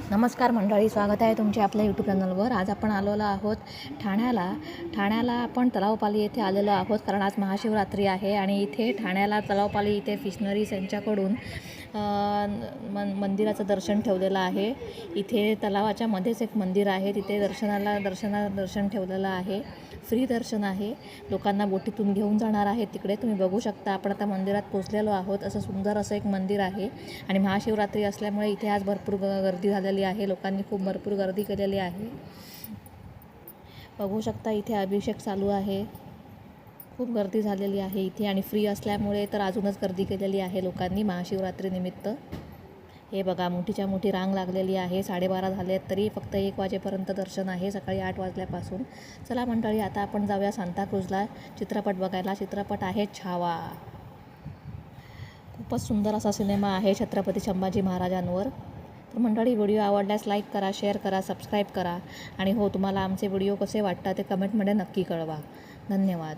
नमस्कार मंडळी स्वागत आहे तुमचे आपल्या यूट्यूब चॅनलवर आज आपण आलेलो आहोत ठाण्याला. ठाण्याला आपण तलावपाली येथे आलेलो आहोत कारण आज महाशिवरात्री आहे आणि इथे ठाण्याला तलावपाली इथे फिशनरीज यांच्याकडून मन मंदिराचं दर्शन ठेवलेलं आहे. इथे तलावाच्या मध्येच एक मंदिर आहे. तिथे दर्शनाला दर्शना दर्शन ठेवलेलं आहे. फ्री दर्शन आहे. लोकांना बोटीतून घेऊन जाणार आहे तिकडे. तुम्ही बघू शकता आपण आता मंदिरात पोचलेलो आहोत. असं सुंदर असं एक मंदिर आहे आणि महाशिवरात्री असल्यामुळे इथे आज भरपूर ग- गर्दी झालेली आहे. लोकांनी खूप भरपूर गर्दी केलेली आहे. बघू शकता इथे अभिषेक चालू आहे. खूप गर्दी झालेली आहे इथे आणि फ्री असल्यामुळे तर अजूनच गर्दी केलेली आहे लोकांनी महाशिवरात्रीनिमित्त हे बघा मोठीच्या मोठी रांग लागलेली आहे. साडेबारा झाले आहेत तरी फक्त एक वाजेपर्यंत दर्शन आहे सकाळी आठ वाजल्यापासून. चला मंडळी आता आपण जाऊया सांताक्रूजला. चित्रपट बघायला. चित्रपट आहे छावा. खूपच सुंदर असा सिनेमा आहे छत्रपती संभाजी महाराजांवर. तर मंडळी व्हिडिओ आवडल्यास लाईक करा शेअर करा सबस्क्राईब करा. आणि हो तुम्हाला आमचे व्हिडिओ कसे वाटतात ते कमेंटमध्ये नक्की कळवा. धन्यवाद.